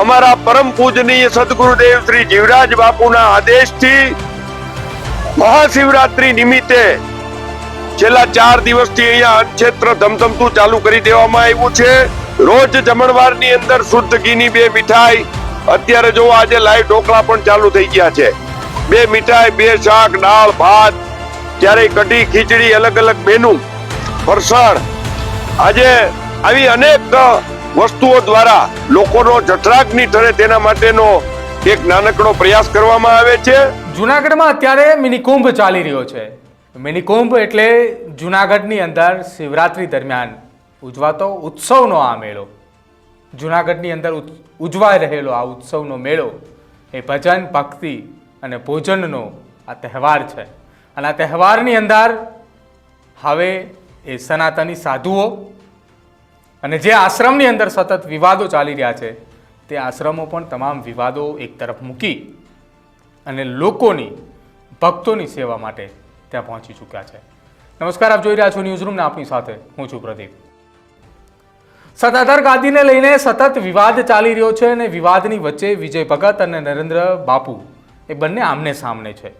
અમારા પરમ પૂજનીય સદગુરુદેવ શ્રી જીવરાજ બાપુના આદેશથી મહાશિવરાત્રી નિમિત્તે છેલ્લા ચાર દિવસથી અહીંયા અન્નક્ષેત્ર ધમધમતું ચાલુ કરી દેવામાં આવ્યું છે. રોજ જમણવારની અંદર શુદ્ધ ઘીની બે મીઠાઈ, અત્યારે જો આજે લાઈવ ઢોકળા પણ ચાલુ થઈ ગયા છે. બે મીઠાઈ, બે શાક, દાળ, ભાત, ક્યારેય કઢી, ખીચડી અલગ અલગ મેનુ, ફરસાણ. આજે આવી અનેક વસ્તુઓ દ્વારા લોકોનો જઠરાગ્નિ ઠરે તેના માટેનો એક નાનકડો પ્રયાસ કરવામાં આવે છે. જુનાગઢમાં અત્યારે મિની કુંભ ચાલી રહ્યો છે. મિની કુંભ એટલે જુનાગઢની અંદર શિવરાત્રી દરમિયાન ઉજવાતો ઉત્સવનો આ મેળો. જુનાગઢની અંદર ઉજવાઈ રહેલો આ ઉત્સવનો મેળો એ ભજન, ભક્તિ અને ભોજનનો આ તહેવાર છે. અને આ તહેવારની અંદર હવે એ સનાતની સાધુઓ અને જે આશ્રમની અંદર સતત વિવાદો ચાલી રહ્યા છે, તે આશ્રમો પણ તમામ વિવાદો એક તરફ મૂકી અને લોકોની, ભક્તોની સેવા માટે ત્યાં પહોંચી ચૂક્યા છે. નમસ્કાર, આપ જોઈ રહ્યા છો ન્યૂઝ રૂમને આપણી સાથે હું છું પ્રદીપ. સત્તાધાર ગાદીને લઈને સતત વિવાદ ચાલી રહ્યો છે અને વિવાદની વચ્ચે વિજય ભગત અને નરેન્દ્ર બાપુ એ બંને આમને સામને છે.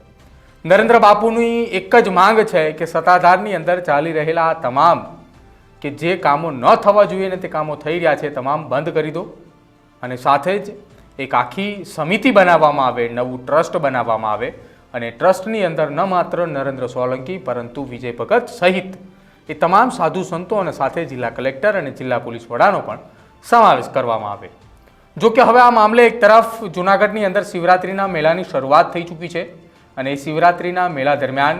નરેન્દ્ર બાપુની એક જ માંગ છે કે સત્તાધારની અંદર ચાલી રહેલા તમામ કે જે કામો ન થવા જોઈએ ને તે કામો થઈ રહ્યા છે, તમામ બંધ કરી દો. અને સાથે જ એક આખી સમિતિ બનાવવામાં આવે, નવું ટ્રસ્ટ બનાવવામાં આવે. અને ટ્રસ્ટની અંદર ન માત્ર નરેન્દ્ર સોલંકી, પરંતુ વિજય ભગત સહિત એ તમામ સાધુ સંતો અને સાથે જિલ્લા કલેક્ટર અને જિલ્લા પોલીસ વડાનો પણ સમાવેશ કરવામાં આવે. જો કે હવે આ મામલે એક તરફ જૂનાગઢની અંદર શિવરાત્રિના મેળાની શરૂઆત થઈ ચૂકી છે અને એ શિવરાત્રિના મેળા દરમિયાન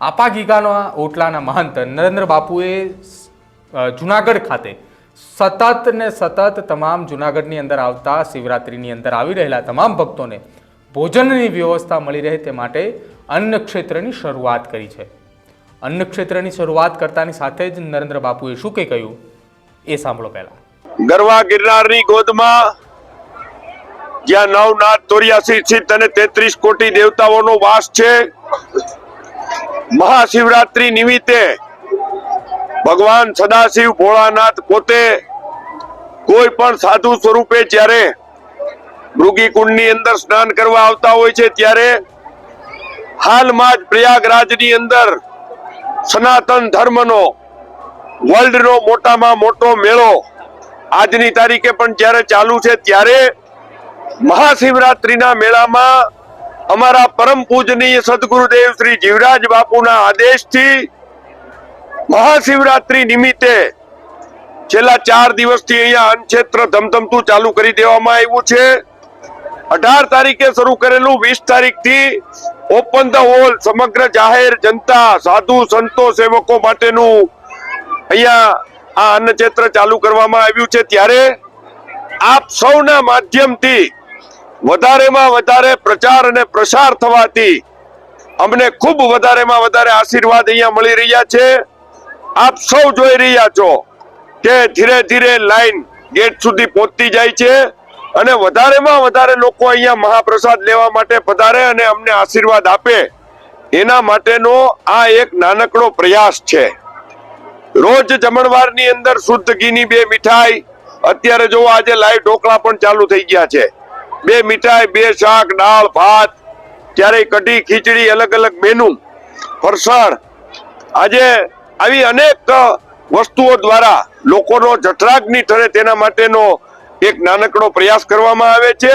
આપા ગીગાના ઓટલાના મહંત નરેન્દ્ર બાપુએ જુનાગઢ ખાતે. સતત ને સતત તમામ જુનાગઢની અંદર આવતા, શિવરાત્રિની અંદર આવી રહેલા તમામ ભક્તોને ભોજનની વ્યવસ્થા મળી રહે તે માટે અન્ન ક્ષેત્રની શરૂઆત કરી છે. અન્ન ક્ષેત્રની શરૂઆત કરતાની સાથે જ નરેન્દ્ર બાપુએ શું કંઈ કહ્યું? એ સાંભળો પહેલા. ગરવા ગિરનારની ગોદમાં જ્યાં નવનાથ નાથ સિદ્ધ અને તેત્રીસ કોટી દેવતાઓનો વાસ છે, મહાશિવરાત્રી નિમિત્તે ભગવાન સદાશિવ ભોળાનાથ પોતે કોઈ પણ સાધુ સ્વરૂપે જ્યારે મૃગી કુંડની અંદર સ્નાન કરવા આવતા હોય છે, ત્યારે હાલમાં જ પ્રયાગરાજની અંદર સનાતન ધર્મનો, વર્લ્ડનો મોટામાં મોટો મેળો આજની તારીખે પણ જ્યારે ચાલુ છે, ત્યારે મહાશિવરાત્રીના મેળામાં અમારા પરમ પૂજનીય સદગુરુદેવ શ્રી જીવરાજ બાપુના આદેશથી મહાશિવરાત્રી નિમિત્તે છેલ્લા ચાર દિવસથી અહીંયા અન્નક્ષેત્ર ધમધમતું ચાલુ કરી દેવામાં આવ્યું છે. અઢાર તારીખે શરૂ કરેલું, વીસ તારીખથી ઓપન ધ હોલ, સમગ્ર જાહેર જનતા, સાધુ, સંતો, સેવકો માટેનું અહીંયા આ અન્નક્ષેત્ર ચાલુ કરવામાં આવ્યું છે. ત્યારે આપ સૌના માધ્યમથી વધારેમાં વધારે પ્રચાર અને પ્રસાર થવાથી અમને ખૂબ વધારેમાં વધારે આશીર્વાદ અહીંયા મળી રહ્યા છે. આપ સૌ જોઈ રહ્યા છો કે ધીરે ધીરે લાઈન ગેટ સુધી પહોંચતી જાય છે અને વધારેમાં વધારે લોકો અહીંયા મહાપ્રસાદ લેવા માટે પધારે અને અમને આશીર્વાદ આપે. એના માટેનો આ એક નાનકડો પ્રયાસ છે. રોજ જમણવારની અંદર શુદ્ધ ઘીની બે મીઠાઈ, અત્યારે જો આજે લાઈવ ઢોકળા પણ ચાલુ થઈ ગયા છે. બે મીઠાઈ, બે શાક, દાળ, ભાત, ક્યારેય કઢી, ખીચડી અલગ અલગ મેનુ ફરસાણ. આજે આવી અનેક વસ્તુઓ દ્વારા લોકોનો જઠરાગ્નિ ઠરે તેના માટેનો એક નાનકડો પ્રયાસ કરવામાં આવે છે.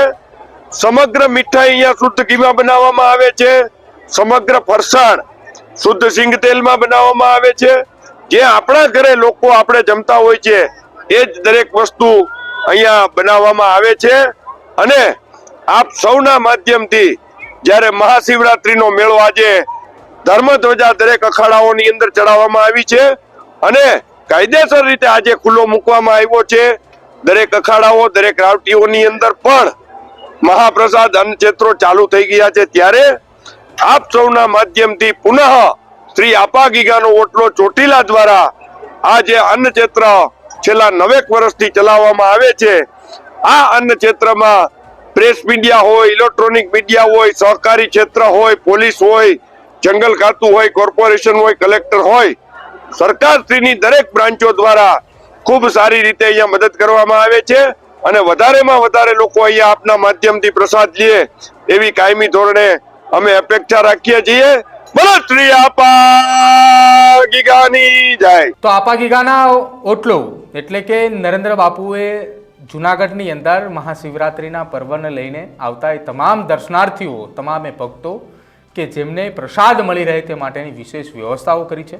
સમગ્ર મીઠાઈ અહીંયા શુદ્ધ ઘીમાં બનાવવામાં આવે છે. સમગ્ર ફરસાણ શુદ્ધ સિંગ તેલમાં બનાવવામાં આવે છે. જે આપણા ઘરે લોકો આપણે જમતા હોય છે, એ જ દરેક વસ્તુ અહીંયા બનાવવામાં આવે છે. અને આપ સૌના માધ્યમથી જ્યારે મહાશિવરાત્રિનો મેળો આજે ધર્મધ્વજા દરેક અખાડાઓની અંદર ચડાવવામાં આવી છે અને કાયદેસર રીતે આજે ખુલ્લો મૂકવામાં આવ્યો છે. દરેક અખાડાઓ, દરેક રાવટીઓની અંદર પણ મહાપ્રસાદ અન્નક્ષેત્રો ચાલુ થઈ ગયા છે. ત્યારે આપ સૌના માધ્યમથી પુનઃ શ્રી આપા ગીગાનો ઓટલો ચોટીલા દ્વારા આ જે અન્નક્ષેત્ર છેલ્લા નવેક વર્ષથી ચલાવવામાં આવે છે. આ અન્ન ક્ષેત્રમાં પ્રેસ મીડિયા હોય, ઇલેક્ટ્રોનિક મીડિયા હોય, સહકારી ક્ષેત્ર હોય, પોલીસ હોય જંગલ ખાતું હોય, કોર્પોરેશન હોય, કલેક્ટર હોય, સરકારશ્રીની દરેક બ્રાન્ચો દ્વારા ખૂબ સારી રીતે અહીંયા મદદ કરવામાં આવે છે અને વધારેમાં વધારે લોકો અહીંયા આપના માધ્યમથી પ્રસાદ લે એવી કાયમી ધોરણે અમે અપેક્ષા રાખીએ છીએ. બોલો, શ્રી આપા ગીગાની જાય. તો આપા ગીગાના ઓટલો એટલે કે નરેન્દ્ર બાપુએ જુનાગઢની અંદર મહાશિવરાત્રિના પર્વને લઈને આવતા એ તમામ દર્શનાર્થીઓ, તમામે ભક્તો કે જેમને પ્રસાદ મળી રહે તે માટેની વિશેષ વ્યવસ્થાઓ કરી છે.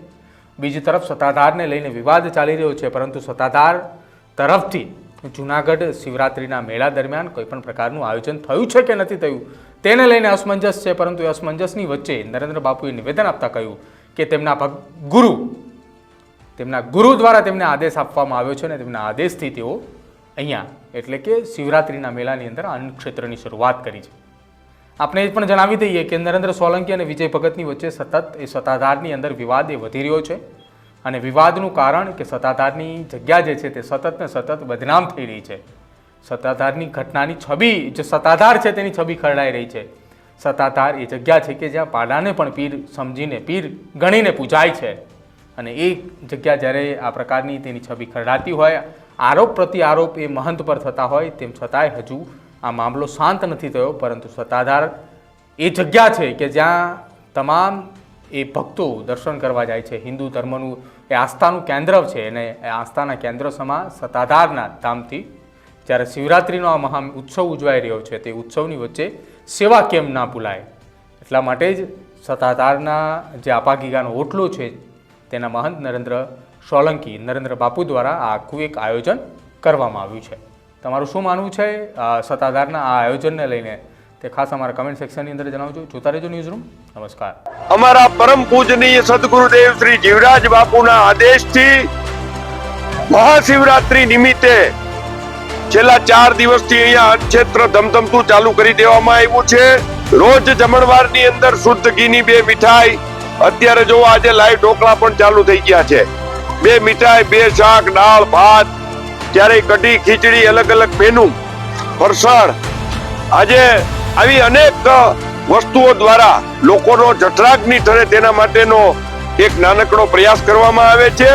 બીજી તરફ સત્તાધારને લઈને વિવાદ ચાલી રહ્યો છે, પરંતુ સત્તાધાર તરફથી જુનાગઢ શિવરાત્રિના મેળા દરમિયાન કોઈપણ પ્રકારનું આયોજન થયું છે કે નથી થયું, તેને લઈને અસમંજસ છે, પરંતુ એ અસમંજસની વચ્ચે નરેન્દ્ર બાપુએ નિવેદન આપતા કહ્યું કે તેમના ભગ, ગુરુ, તેમના ગુરુ દ્વારા તેમને આદેશ આપવામાં આવ્યો છે અને તેમના આદેશથી તેઓ અહીંયા, એટલે કે શિવરાત્રિના મેળાની અંદર આનંદ ક્ષેત્રની શરૂઆત કરી છે. આપણે એ પણ જણાવી દઈએ કે નરેન્દ્ર સોલંકી અને વિજય ભગતની વચ્ચે સતત એ સત્તાધારની અંદર વિવાદ એ વધી રહ્યો છે અને વિવાદનું કારણ કે સત્તાધારની જગ્યા જે છે તે સતત ને સતત બદનામ થઈ રહી છે. સત્તાધારની ઘટનાની છબી જે સત્તાધાર છે તેની છબી ખરડાઈ રહી છે. સત્તાધાર એ જગ્યા છે કે જ્યાં પાડાને પણ પીર સમજીને પીર ગણીને પૂજાય છે. અને એ જગ્યા જ્યારે આ પ્રકારની તેની છબી ખરડાતી હોય, આરોપ પ્રતિ આરોપ એ મહંત પર થતા હોય, તેમ છતાંય હજુ આ મામલો શાંત નથી થયો, પરંતુ સત્તાધાર એ જગ્યા છે કે જ્યાં તમામ એ ભક્તો દર્શન કરવા જાય છે. હિન્દુ ધર્મનું એ આસ્થાનું કેન્દ્ર છે અને એ આસ્થાના કેન્દ્ર સમા સત્તાધારના ધામથી જ્યારે શિવરાત્રિનો આ મહા ઉત્સવ ઉજવાઈ રહ્યો છે, તે ઉત્સવની વચ્ચે સેવા કેમ ના ભૂલાય? એટલા માટે જ સત્તાધારના જે આપાગીગાનો ઓટલો છે, તેના મહંત નરેન્દ્ર સોલંકી, નરેન્દ્ર બાપુ દ્વારા આખું એક આયોજન કરવામાં આવ્યું છે. તમારું શું માનવું છે? સત્તાધારના આ આયોજનને લઈને તે ખાસ અમારા કમેન્ટ સેક્શનની અંદર જણાવજો. જોતા રહેજો ન્યૂઝ રૂમ નમસ્કાર. અમારા પરમ પૂજનીય સદગુરુદેવ શ્રી જીવરાજ બાપુના આદેશથી મહાશિવરાત્રી નિમિત્તે છેલ્લા ચાર દિવસથી અહીંયા અન્નક્ષેત્ર ધમધમતું ચાલુ કરી દેવામાં આવ્યું છે. રોજ જમણવારની અંદર શુદ્ધ ઘીની બે મીઠાઈ, અત્યારે જો આજે લાઈવ ઢોકળા પણ ચાલુ થઈ ગયા છે. બે મીઠાઈ, બે શાક, દાળ, ભાત ક્યારેય કઢી, ખીચડી, અલગ અલગ મેનુ ફરસાણ. આજે આવી અનેક વસ્તુઓ દ્વારા લોકોનો જઠરાગ્નિ ઠરે તેના માટેનો એક નાનકડો પ્રયાસ કરવામાં આવે છે.